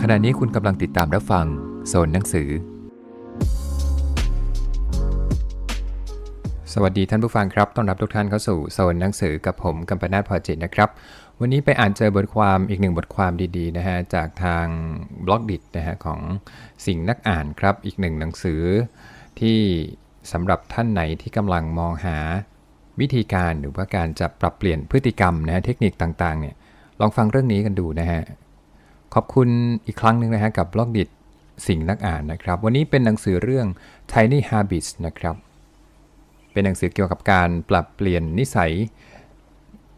ขณะนี้คุณกำลังติดตามรับฟังโซนหนังสือ สวัสดีท่านผู้ฟังครับ ต้อนรับทุกท่านเข้าสู่โซนหนังสือกับผมกัมปนาทพอจิตนะครับ วันนี้ไปอ่านเจอบทความอีกหนึ่งบทความดีๆนะฮะจากทางบล็อกดินะฮะของสิ่งนักอ่านครับ อีกหนึ่งหนังสือที่สำหรับท่านไหนที่กำลังมองหาวิธีการหรือว่าการจะปรับเปลี่ยนพฤติกรรมนะฮะเทคนิคต่างๆเนี่ยลองฟังเรื่องนี้กันดูนะฮะ ขอบคุณอีกครั้งหนึ่งนะฮะกับบล็อกดิสิ่งนักอ่านนะครับ วันนี้เป็นหนังสือเรื่อง Tiny Habits นะครับ เป็นหนังสือเกี่ยวกับการปรับเปลี่ยนนิสัย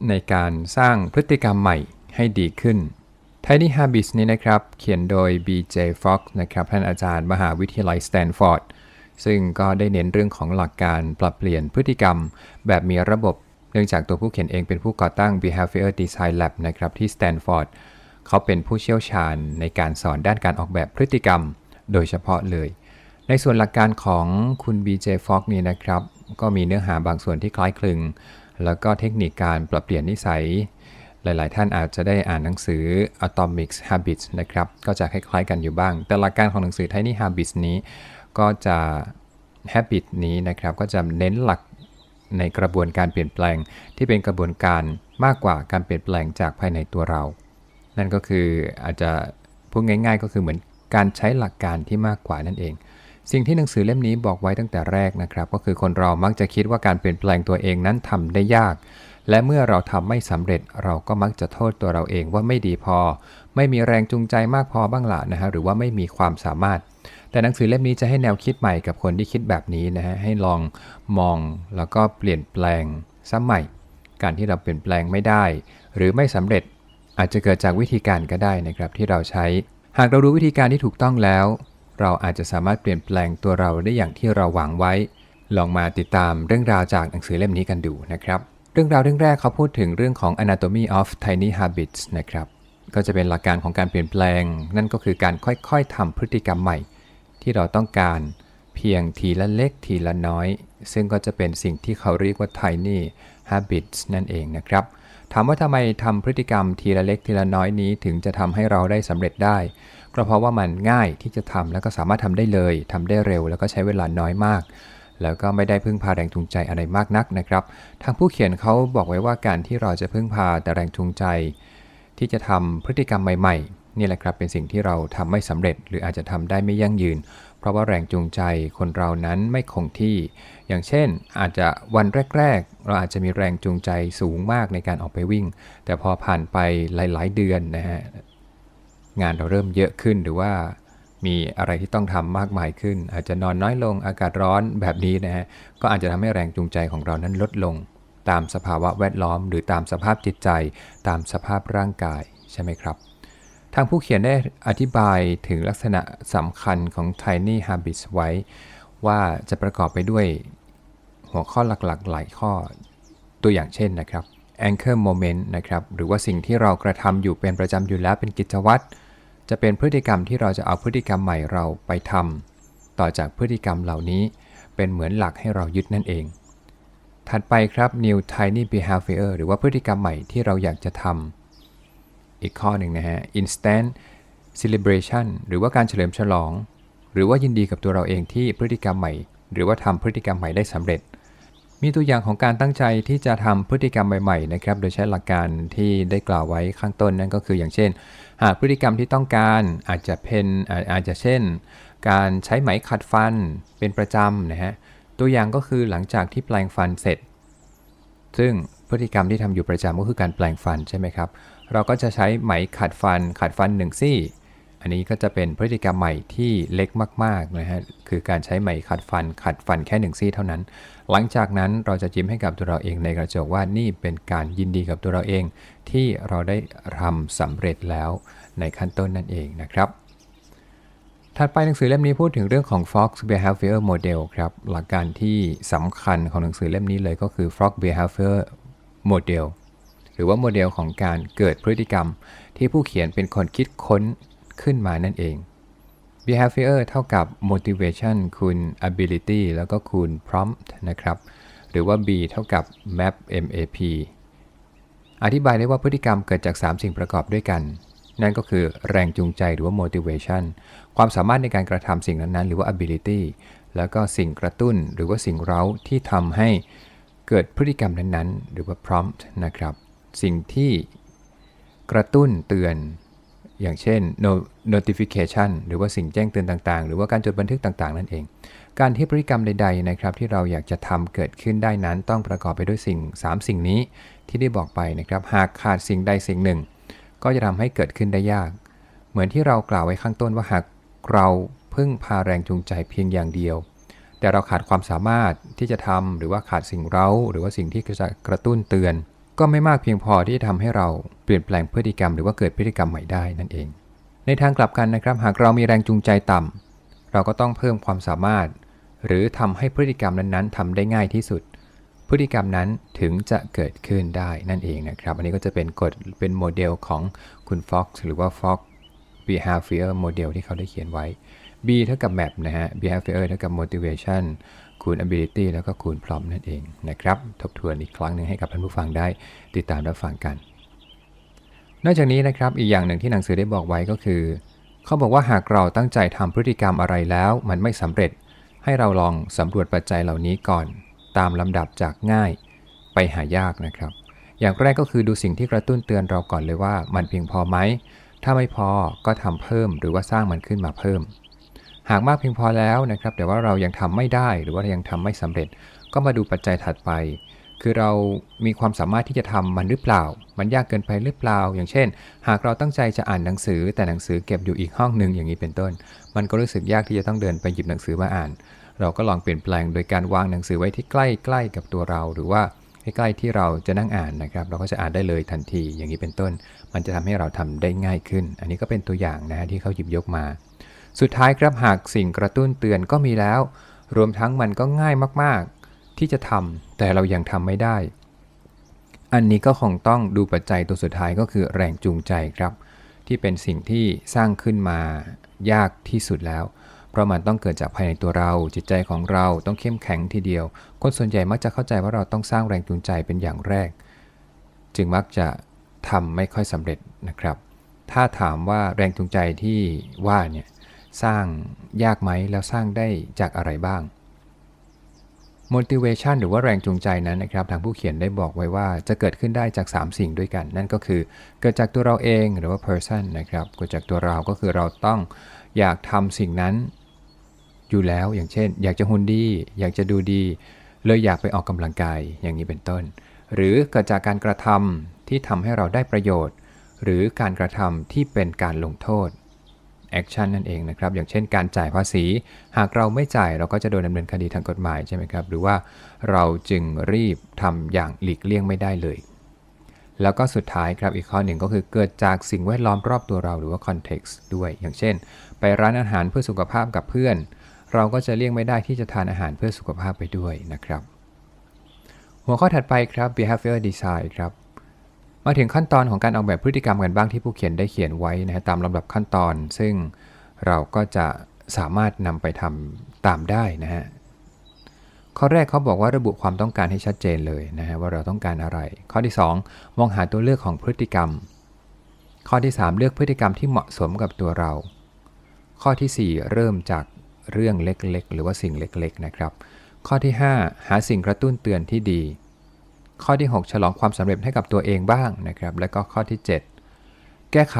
ในการสร้างพฤติกรรมใหม่ให้ดีขึ้น Tiny Habits นี้นะครับ เขียนโดย B.J. Fox นะครับท่านอาจารย์มหาวิทยาลัยสแตนฟอร์ดซึ่งก็ได้เน้นเรื่องของหลักการปรับเปลี่ยนพฤติกรรม แบบมีระบบ เนื่องจากตัวผู้เขียนเองเป็นผู้ก่อตั้ง Behavior Design Lab นะครับที่สแตนฟอร์ด เขาเป็นผู้เชี่ยวชาญในการสอนด้านการออกแบบพฤติกรรม โดยเฉพาะเลย ในส่วนหลักการของคุณ BJ Fogg นี่นะครับ ก็มีเนื้อหาบางส่วนที่คล้ายคลึง แล้วก็เทคนิคการปรับเปลี่ยนนิสัย หลาย ๆ ท่านอาจจะได้อ่านหนังสือ Atomic Habits นะครับ ก็จะคล้าย ๆ กันอยู่บ้าง แต่หลักการของหนังสือ Tiny Habits นี้ ก็จะ Habit นี้นะครับ ก็จะเน้นหลักในกระบวนการเปลี่ยนแปลงที่เป็นกระบวนการมากกว่าการเปลี่ยนแปลงจากภายในตัวเรา นั่นก็คืออาจจะพูดง่าย ๆ ก็คือเหมือนการใช้หลักการที่มากกว่านั่นเอง สิ่งที่หนังสือเล่มนี้บอกไว้ตั้งแต่แรกนะครับ ก็คือคนเรามักจะคิดว่าการเปลี่ยนแปลงตัวเองนั้นทำได้ยาก และเมื่อเราทำไม่สำเร็จเราก็มักจะโทษตัวเราเองว่าไม่ดีพอ ไม่มีแรงจูงใจมากพอบ้างละนะฮะหรือว่าไม่มีความสามารถ แต่หนังสือเล่มนี้จะให้แนวคิดใหม่กับคนที่คิดแบบนี้นะฮะให้ลองมองแล้วก็เปลี่ยนแปลงซ้ำใหม่ การที่เราเปลี่ยนแปลงไม่ได้ หรือไม่สำเร็จ อาจจะเกิดจากวิธีการก็ได้นะครับที่เราใช้ หากเรารู้วิธีการที่ถูกต้องแล้ว เราอาจจะสามารถเปลี่ยนแปลงตัวเราได้อย่างที่เราหวังไว้ ลองมาติดตามเรื่องราวจากหนังสือเล่มนี้กันดูนะครับ เรื่องราวเรื่องแรกเขาพูดถึงเรื่องของ anatomy of tiny habits นะครับ ก็จะเป็นหลักการของการเปลี่ยนแปลง นั่นก็คือการค่อยๆทำพฤติกรรมใหม่ ที่เราต้องการเพียงทีละเล็กทีละน้อย ซึ่งก็จะเป็นสิ่งที่เขาเรียกว่า tiny habits นั่นเองนะครับ ถามว่าทำไมทำพฤติกรรมทีละเล็กทีละน้อยนี้ถึงจะทำให้เราได้สำเร็จได้ก็เพราะว่ามันง่ายที่จะทำแล้วก็สามารถทำได้เลยทำได้เร็ว แล้วก็ใช้เวลาน้อยมาก แล้วก็ไม่ได้พึ่งพาแรงจูงใจอะไรมากนักนะครับทางผู้เขียนเขาบอกไว้ว่าการที่เราจะพึ่งพาแต่แรงจูงใจ ที่จะทำพฤติกรรมใหม่ ๆ นี่แหละครับเป็นสิ่งที่เราทำไม่สำเร็จ หรืออาจจะทำได้ไม่ยั่งยืน เพราะว่าแรงจูงใจคนเรานั้นไม่คงที่ อย่างเช่น อาจจะวันแรก ๆ เราอาจจะมีแรงจูงใจสูงมากในการออกไปวิ่ง แต่พอผ่านไปหลาย ๆ เดือนนะฮะงานเราเริ่มเยอะขึ้นหรือว่ามีอะไรที่ต้องทำมากมายขึ้น อาจจะนอนน้อยลงอากาศร้อนแบบนี้นะฮะก็อาจจะทำให้แรงจูงใจของเรานั้นลดลง ตามสภาวะแวดล้อม หรือตามสภาพจิตใจ ตามสภาพร่างกายใช่ไหมครับ ทางผู้เขียนได้อธิบายถึงลักษณะสำคัญของ Tiny Habits ไว้ ว่าจะประกอบไปด้วยหัวข้อหลักๆ หลายข้อ ตัวอย่างเช่นนะครับ anchor moment นะครับ หรือว่าสิ่งที่เรากระทำอยู่เป็นประจำอยู่แล้วเป็นกิจวัตร จะเป็นพฤติกรรมที่เราจะเอาพฤติกรรมใหม่เราไปทำต่อจากพฤติกรรมเหล่านี้ เป็นเหมือนหลักให้เรายึดนั่นเอง ถัดไปครับ new tiny behavior หรือว่าพฤติกรรมใหม่ที่เราอยากจะทำ อีกข้อหนึ่งนะฮะ instant celebration หรือว่าการเฉลิมฉลอง หรือว่ายินดีกับตัวเราเองที่พฤติกรรมใหม่ หรือว่าทำพฤติกรรมใหม่ได้สำเร็จ มีตัวอย่างของการตั้งใจที่จะทำพฤติกรรมใหม่ๆนะครับ โดยใช้หลักการที่ได้กล่าวไว้ข้างต้นนั่นก็คืออย่างเช่น หากพฤติกรรมที่ต้องการอาจจะเป็นอาอาจจะเช่น การใช้ไหมขัดฟันเป็นประจำนะฮะตัวอย่างก็คือหลังจากที่แปลงฟันเสร็จ ซึ่งพฤติกรรมที่ทำอยู่ประจำก็คือการแปลงฟันใช่ไหมครับ เราก็จะใช้ไหมขัดฟันขัดฟันหนึ่งซี่ อันนี้ก็จะเป็นพฤติกรรมใหม่ที่เล็กมากๆนะฮะคือการใช้ไหมขัดฟันขัดฟันแค่หนึ่งซี่เท่านั้น หลังจากนั้นเราจะยิ้มให้กับตัวเราเองในกระจกว่านี่เป็นการยินดีกับตัวเราเอง ที่เราได้ทำสำเร็จแล้วในขั้นต้นนั่นเองนะครับถัดไปหนังสือเล่มนี้พูดถึงเรื่องของ Fox Behavior Model ครับ หลักการที่สำคัญของหนังสือเล่มนี้เลยก็คือ Fox Behavior Model หรือว่าโมเดลของการเกิดพฤติกรรม ที่ผู้เขียนเป็นคนคิดค้นขึ้นมานั่นเอง behavior เท่ากับ motivation คูณ ability แล้วก็คูณ prompt นะครับ หรือว่า b เท่ากับ map map อธิบายได้ว่าพฤติกรรมเกิดจาก 3 สิ่งประกอบด้วยกัน นั่นก็คือแรงจูงใจหรือว่า motivation ความสามารถในการกระทำสิ่งนั้นๆ หรือว่า ability แล้วก็สิ่งกระตุ้นหรือว่าสิ่งเร้าที่ทำให้เกิดพฤติกรรมนั้นๆ หรือว่า prompt นะครับ สิ่งที่กระตุ้นเตือนอย่างเช่น notification หรือว่าสิ่งแจ้งเตือนต่างๆ หรือว่าการจดบันทึกต่างๆ นั่นเอง การที่พฤติกรรมใดๆนะครับที่เราอยากจะทำเกิดขึ้นได้นั้นต้องประกอบไปด้วยสิ่ง 3 สิ่งนี้ที่ได้บอกไปนะครับ หากขาดสิ่งใดสิ่งหนึ่ง ก็จะทำให้เกิดขึ้นได้ยาก เหมือนที่เรากล่าวไว้ข้างต้นว่าหากเราพึ่งพาแรงจูงใจเพียงอย่างเดียว แต่เราขาดความสามารถที่จะทำหรือว่าขาดสิ่งเร้า หรือว่าสิ่งที่จะกระตุ้นเตือน ก็ไม่มากเพียงพอที่จะทำให้เราเปลี่ยนแปลงพฤติกรรมหรือว่าเกิดพฤติกรรมใหม่ได้นั่นเอง ในทางกลับกันนะครับ หากเรามีแรงจูงใจต่ำเราก็ต้องเพิ่มความสามารถ หรือทำให้พฤติกรรมนั้นๆทำได้ง่ายที่สุด พฤติกรรมนั้นถึงจะเกิดขึ้นได้นั่นเองนะครับ อันนี้ก็จะเป็นกฎเป็นโมเดลของคุณ Fox หรือว่า Fox behavior model ที่เขาได้เขียนไว้ B เท่ากับ map นะฮะ behavior เท่ากับ motivation คูณ ability แล้วก็คูณ prompt นั่นเองนะครับ ทบทวนอีกครั้งหนึ่งให้กับท่านผู้ฟังได้ติดตามรับฟังกัน นอกจากนี้นะครับอีกอย่างหนึ่งที่หนังสือได้บอกไว้ก็คือ เขาบอกว่าหากเราตั้งใจทำพฤติกรรมอะไรแล้ว มันไม่สำเร็จ ให้เราลองสำรวจปัจจัยเหล่านี้ก่อน ตามลำดับจากง่ายไปหายากนะครับ อย่างแรกก็คือดูสิ่งที่กระตุ้นเตือนเราก่อนเลยว่า มันเพียงพอไหมถ้าไม่พอก็ทำเพิ่มหรือว่าสร้างมันขึ้นมาเพิ่ม หากมากเพียงพอแล้วนะครับ แต่ว่าเรายังทำไม่ได้หรือว่ายังทำไม่สำเร็จ ก็มาดูปัจจัยถัดไป คือเรามีความสามารถที่จะทำมันหรือเปล่า มันยากเกินไปหรือเปล่า อย่างเช่น หากเราตั้งใจจะอ่านหนังสือ แต่หนังสือเก็บอยู่อีกห้องหนึ่งอย่างนี้เป็นต้น มันก็รู้สึกยากที่จะต้องเดินไปหยิบหนังสือมาอ่าน เราก็ลองเปลี่ยนแปลงโดยการวางหนังสือไว้ที่ใกล้ๆกับตัวเราหรือว่าใกล้ๆที่เราจะนั่งอ่านนะครับ เราก็จะอ่านได้เลยทันทีอย่างนี้เป็นต้น มันจะทำให้เราทำได้ง่ายขึ้น อันนี้ก็เป็นตัวอย่างนะฮะที่เขาหยิบยกมา สุดท้ายครับหากสิ่งกระตุ้นเตือนก็มีแล้ว รวมทั้งมันก็ง่ายมากๆ ที่จะทำแต่เรายังทำไม่ได้ อันนี้ก็คงต้องดูปัจจัยตัวสุดท้ายก็คือแรงจูงใจครับ ที่เป็นสิ่งที่สร้างขึ้นมายากที่สุดแล้ว เพราะมันต้องเกิดจากภายในตัวเรา จิตใจของเราต้องเข้มแข็งทีเดียว คนส่วนใหญ่มักจะเข้าใจว่าเราต้องสร้างแรงจูงใจเป็นอย่างแรก จึงมักจะทำไม่ค่อยสำเร็จนะครับ ถ้าถามว่าแรงจูงใจที่ว่าเนี่ย สร้างยากไหมแล้วสร้างได้จากอะไรบ้าง motivation หรือว่าแรงจูงใจนั้นนะครับทางผู้เขียนได้บอกไว้ว่าจะเกิดขึ้นได้จาก 3 สิ่งด้วยกัน นั่นก็คือเกิดจากตัวเราเองหรือว่า person นะครับเกิดจากตัวเราก็คือเราต้องอยากทำสิ่งนั้นอยู่แล้วอย่างเช่น อยากจะหุ่นดี อยากจะดูดี เลยอยากไปออกกำลังกายอย่างนี้เป็นต้น หรือเกิดจากการกระทำที่ทำให้เราได้ประโยชน์ หรือการกระทำที่เป็นการลงโทษ แอคชั่นนั่นเองนะครับ อย่างเช่นการจ่ายภาษี หากเราไม่จ่ายเราก็จะโดนดำเนินคดีทางกฎหมายใช่ไหมครับ หรือว่าเราจึงรีบทำอย่างหลีกเลี่ยงไม่ได้เลย แล้วก็สุดท้ายครับอีกข้อหนึ่งก็คือเกิดจากสิ่งแวดล้อมรอบตัวเราหรือว่า context ด้วย อย่างเช่น ไปร้านอาหารเพื่อสุขภาพกับเพื่อน เราก็จะเลี่ยงไม่ได้ที่จะทานอาหารเพื่อสุขภาพไปด้วยนะครับ หัวข้อถัดไปครับ behavior design ครับ มาถึงขั้นตอนของการออกแบบพฤติกรรมกันบ้างที่ผู้เขียนได้เขียนไว้นะฮะตามลำดับขั้นตอน ซึ่งเราก็จะสามารถนำไปทำตามได้นะฮะข้อแรกเขาบอกว่าระบุความต้องการให้ชัดเจนเลยนะฮะว่าเราต้องการอะไร ข้อที่ 2 มองหาตัวเลือกของพฤติกรรม ข้อที่ 3 เลือกพฤติกรรมที่เหมาะสมกับตัวเรา ข้อที่ 4 เริ่มจากเรื่องเล็กๆ หรือว่าสิ่งเล็กๆนะครับ ข้อที่ 5 หาสิ่งกระตุ้นเตือนที่ดี ข้อที่ 6 ฉลองความสำเร็จให้กับตัวเองบ้างนะครับ และก็ข้อที่ 7 แก้ไข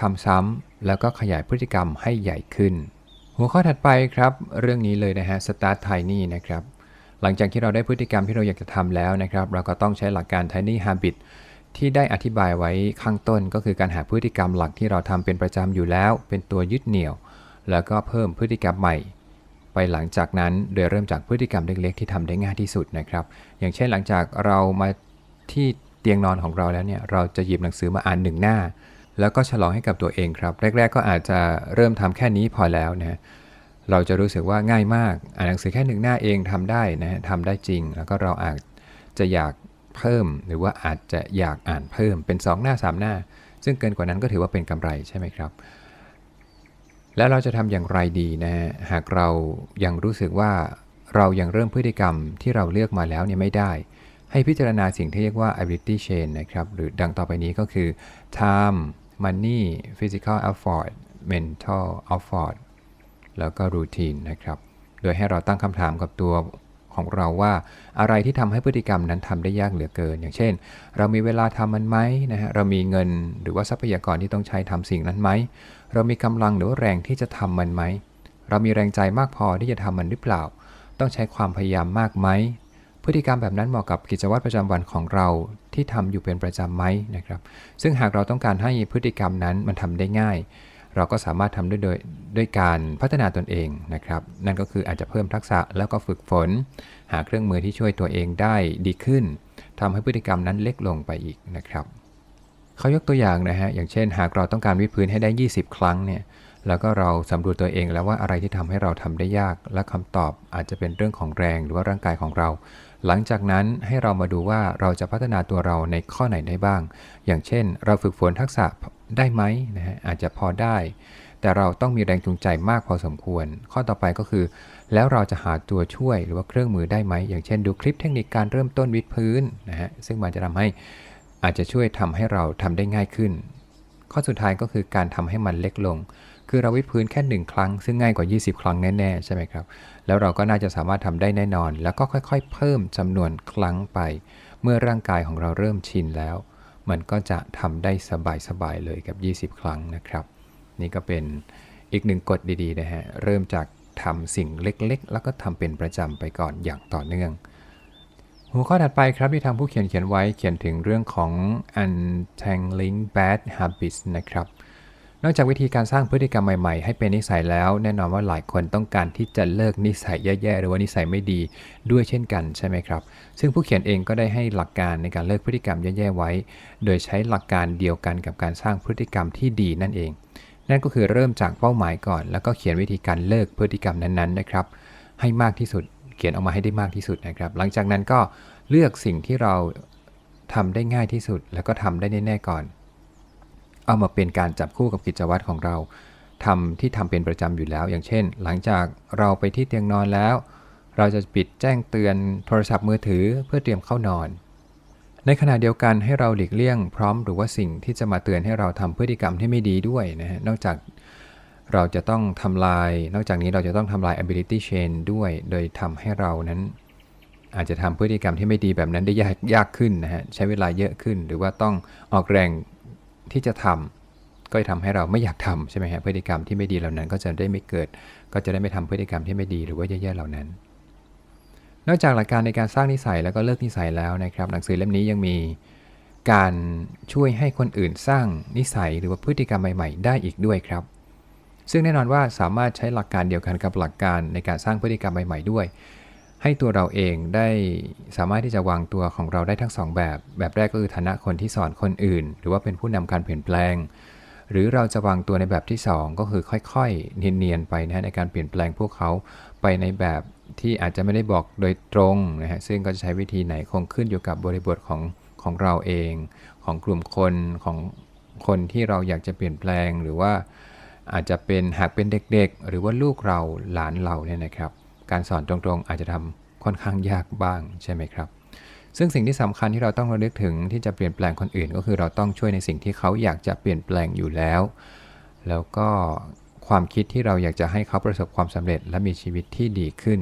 ทำซ้ำแล้วก็ขยายพฤติกรรมให้ใหญ่ขึ้น หัวข้อถัดไปครับ เรื่องนี้เลยนะฮะ start tiny นะครับ หลังจากที่เราได้พฤติกรรมที่เราอยากจะทำแล้วนะครับ เราก็ต้องใช้หลักการ tiny habit ที่ได้อธิบายไว้ข้างต้นก็คือการหาพฤติกรรมหลักที่เราทำเป็นประจำอยู่แล้ว เป็นตัวยึดเหนี่ยว แล้วก็เพิ่มพฤติกรรมใหม่ ไปหลังจากนั้นโดยเริ่มจากพฤติกรรมเล็กๆ ที่ทำได้ง่ายที่สุดนะครับ อย่างเช่นหลังจากเรามาที่เตียงนอนของเราแล้วเนี่ยเราจะหยิบหนังสือมาอ่านหนึ่งหน้า แล้วก็ฉลองให้กับตัวเองครับ แรก ๆ ก็อาจจะเริ่มทำแค่นี้พอแล้วนะเราจะรู้สึกว่าง่ายมากอ่านหนังสือแค่หนึ่งหน้าเองทำได้นะทำได้จริง แล้วก็เราอาจจะอยากเพิ่ม หรือว่าอาจจะอยากอ่านเพิ่มเป็น 2 หน้า 3 หน้า ซึ่งเกินกว่านั้นก็ถือว่าเป็นกำไรใช่ไหมครับ แล้วเราจะทำอย่างไรดีนะฮะหากเรายังรู้สึกว่าเรายังเริ่มพฤติกรรมที่เราเลือกมาแล้วเนี่ยไม่ได้ ให้พิจารณาสิ่งที่เรียกว่า ability chain นะครับ หรือดังต่อไปนี้ก็คือ time money physical effort mental effort แล้วก็ routine นะครับ โดยให้เราตั้งคำถามกับตัว ของเราว่า อะไรที่ทำให้พฤติกรรมนั้นทำได้ยากเหลือเกิน อย่างเช่น เรามีเวลาทำมันไหมนะฮะเรามีเงินหรือว่าทรัพยากรที่ต้องใช้ทำสิ่งนั้นไหมเรามีกำลังหรือว่าแรงที่จะทำมันไหมเรามีแรงใจมากพอที่จะทำมันหรือเปล่า ต้องใช้ความพยายามมากไหมพฤติกรรมแบบนั้นเหมาะกับกิจวัตรประจำวันของเราที่ทำอยู่เป็นประจำไหมนะครับ ซึ่งหากเราต้องการให้พฤติกรรมนั้นมันทำได้ง่าย เราก็สามารถทำได้โดยด้วยการพัฒนาตนเองนะครับ นั่นก็คืออาจจะเพิ่มทักษะแล้วก็ฝึกฝน หาเครื่องมือที่ช่วยตัวเองได้ดีขึ้นทำให้พฤติกรรมนั้นเล็กลงไปอีกนะครับเขายกตัวอย่างนะฮะอย่างเช่น หากเราต้องการวิดพื้นให้ได้ 20 ครั้งเนี่ยแล้วก็เราสำรวจตัวเองแล้วว่าอะไรที่ทำให้เราทำได้ยาก และคำตอบอาจจะเป็นเรื่องของแรงหรือว่าร่างกายของเรา หลังจากนั้นให้เรามาดูว่าเราจะพัฒนาตัวเราในข้อไหนได้บ้าง อย่างเช่น เราฝึกฝนทักษะ ได้ไหมนะฮะอาจจะพอได้ แต่เราต้องมีแรงจูงใจมากพอสมควร ข้อต่อไปก็คือ แล้วเราจะหาตัวช่วยหรือว่าเครื่องมือได้ไหม อย่างเช่นดูคลิปเทคนิคการเริ่มต้นวิดพื้นนะฮะซึ่งมันจะทำให้อาจจะช่วยทำให้เราทำได้ง่ายขึ้น ข้อสุดท้ายก็คือการทำให้มันเล็กลง คือเราวิดพื้นแค่ 1 ครั้ง ซึ่งง่ายกว่า 20 ครั้งแน่ๆใช่ไหมครับแล้วเราก็น่าจะสามารถทำได้แน่นอน แล้วก็ค่อยๆ เพิ่มจำนวนครั้งไป เมื่อร่างกายของเราเริ่มชินแล้ว มันก็จะทำได้สบายๆเลยกับ 20 ครั้งนะครับ นี่ก็เป็นอีกหนึ่งกฎดีๆนะฮะ เริ่มจากทำสิ่งเล็กๆ แล้วก็ทำเป็นประจำไปก่อนอย่างต่อเนื่อง หัวข้อถัดไปครับที่ทางผู้เขียนเขียนไว้เขียนถึงเรื่องของ untangling bad habits นะครับ นอกจากวิธีการสร้างพฤติกรรมใหม่ๆ ให้เป็นนิสัยแล้ว แน่นอนว่าหลายคนต้องการที่จะเลิกนิสัยแย่ๆ หรือว่านิสัยไม่ดีด้วยเช่นกันใช่ไหมครับ ซึ่งผู้เขียนเองก็ได้ให้หลักการในการเลิกพฤติกรรมแย่ๆไว้ โดยใช้หลักการเดียวกันกับการสร้างพฤติกรรมที่ดีนั่นเอง นั่นก็คือเริ่มจากเป้าหมายก่อน แล้วก็เขียนวิธีการเลิกพฤติกรรมนั้นๆนะครับ ให้มากที่สุดเขียนออกมาให้ได้มากที่สุดนะครับ หลังจากนั้นก็เลือกสิ่งที่เราทำได้ง่ายที่สุด แล้วก็ทำได้แน่ๆก่อน เอามาเป็นการจับคู่กับกิจวัตรของเราทำที่ทำเป็นประจำอยู่แล้ว อย่างเช่น หลังจากเราไปที่เตียงนอนแล้ว เราจะปิดแจ้งเตือนโทรศัพท์มือถือเพื่อเตรียมเข้านอน ในขณะเดียวกันให้เราหลีกเลี่ยงพร้อมหรือว่าสิ่งที่จะมาเตือนให้เราทำพฤติกรรมที่ไม่ดีด้วยนะฮะนอกจากเราจะต้องทำลาย นอกจากนี้เราจะต้องทำลาย ability chain ด้วย โดยทำให้เรานั้น อาจจะทำพฤติกรรมที่ไม่ดีแบบนั้นได้ยากยากขึ้นนะฮะ ใช้เวลาเยอะขึ้น หรือว่าต้องออกแรง ที่จะทำก็จะทำให้เราไม่อยากทำใช่ไหมฮะพฤติกรรมที่ไม่ดีเหล่านั้น ก็จะได้ไม่เกิด ก็จะได้ไม่ทำพฤติกรรมที่ไม่ดีหรือว่าแย่ๆเหล่านั้น นอกจากหลักการในการสร้างนิสัยแล้วก็เลิกนิสัยแล้วนะครับ หนังสือเล่มนี้ยังมีการช่วยให้คนอื่นสร้างนิสัยหรือว่าพฤติกรรมใหม่ ๆ ได้อีกด้วยครับ ซึ่งแน่นอนว่าสามารถใช้หลักการเดียวกันกับหลักการในการสร้างพฤติกรรมใหม่ ๆ ด้วย ให้ตัวเราเองได้สามารถที่จะวางตัวของเราได้ทั้งสองแบบ แบบแรกก็คือฐานะคนที่สอนคนอื่น หรือว่าเป็นผู้นำการเปลี่ยนแปลง หรือเราจะวางตัวในแบบที่ 2 ก็คือค่อยๆ เนียนๆไปนะฮะในการเปลี่ยนแปลงพวกเขาไปในแบบที่อาจจะไม่ได้บอกโดยตรงนะฮะซึ่งก็จะใช้วิธีไหนคงขึ้นอยู่กับบริบทของของเราเอง ของกลุ่มคนของคนที่เราอยากจะเปลี่ยนแปลงหรือว่าอาจจะเป็นหากเป็นเด็กๆ หรือว่าลูกเราหลานเราเนี่ยนะครับ การสอนตรงๆ อาจจะทำค่อนข้างยากบ้างใช่ไหมครับ ซึ่งสิ่งที่สำคัญที่เราต้องระลึกถึงที่จะเปลี่ยนแปลงคนอื่น ก็คือเราต้องช่วยในสิ่งที่เขาอยากจะเปลี่ยนแปลงอยู่แล้ว แล้วก็ความคิดที่เราอยากจะให้เขาประสบความสำเร็จและมีชีวิตที่ดีขึ้น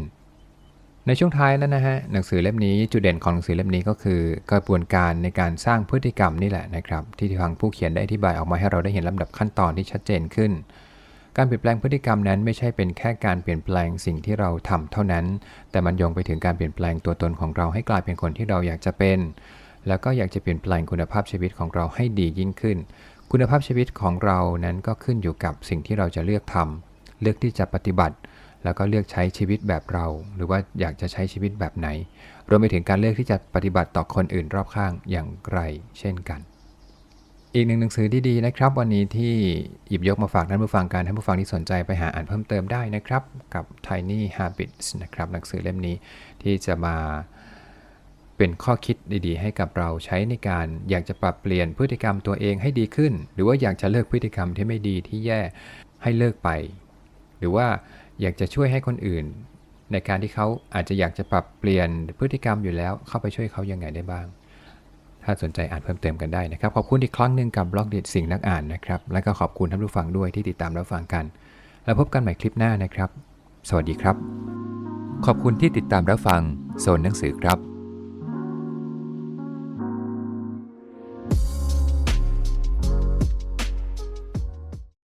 ในช่วงท้ายแล้วนะฮะหนังสือเล่มนี้จุดเด่นของหนังสือเล่มนี้ก็คือ กระบวนการในการสร้างพฤติกรรมนี่แหละนะครับ ที่ทางผู้เขียนได้อธิบายออกมาให้เราได้เห็นลำดับขั้นตอนที่ชัดเจนขึ้น การเปลี่ยนแปลงพฤติกรรมนั้นไม่ใช่เป็นแค่การเปลี่ยนแปลงสิ่งที่เราทำเท่านั้น แต่มันยงไปถึงการเปลี่ยนแปลงตัวตนของเราให้กลายเป็นคนที่เราอยากจะเป็น แล้วก็อยากจะเปลี่ยนแปลงคุณภาพชีวิตของเราให้ดียิ่งขึ้น คุณภาพชีวิตของเรานั้นก็ขึ้นอยู่กับสิ่งที่เราจะเลือกทำเลือกที่จะปฏิบัติ แล้วก็เลือกใช้ชีวิตแบบเรา หรือว่าอยากจะใช้ชีวิตแบบไหน รวมไปถึงการเลือกที่จะปฏิบัติต่อคนอื่นรอบข้างอย่างไร เช่นกัน อีกหนึ่งหนังสือดีๆนะครับ วันนี้ที่หยิบยกมาฝากท่านผู้ฟังการท่านผู้ฟังที่สนใจไปหาอ่านเพิ่มเติมได้นะครับ กับ Tiny Habits นะครับหนังสือเล่มนี้ที่จะมาเป็นข้อคิดดีๆ ให้กับเราใช้ในการอยากจะปรับเปลี่ยนพฤติกรรมตัวเองให้ดีขึ้น หรือว่าอยากจะเลิกพฤติกรรมที่ไม่ดีที่แย่ให้เลิกไป หรือว่าอยากจะช่วยให้คนอื่น ในการที่เขาอาจจะอยากจะปรับเปลี่ยนพฤติกรรมอยู่แล้วเข้าไปช่วยเขายังไงได้บ้าง ถ้าสนใจอ่านเพิ่มเติมกันได้นะครับ ขอบคุณอีกครั้งหนึ่งกับบล็อกเด็ดสิ่งนักอ่านนะครับ และก็ขอบคุณท่านผู้ฟังด้วยที่ติดตามรับฟังกัน แล้วพบกันใหม่คลิปหน้านะครับ สวัสดีครับ ขอบคุณที่ติดตามรับฟังโซนหนังสือครับ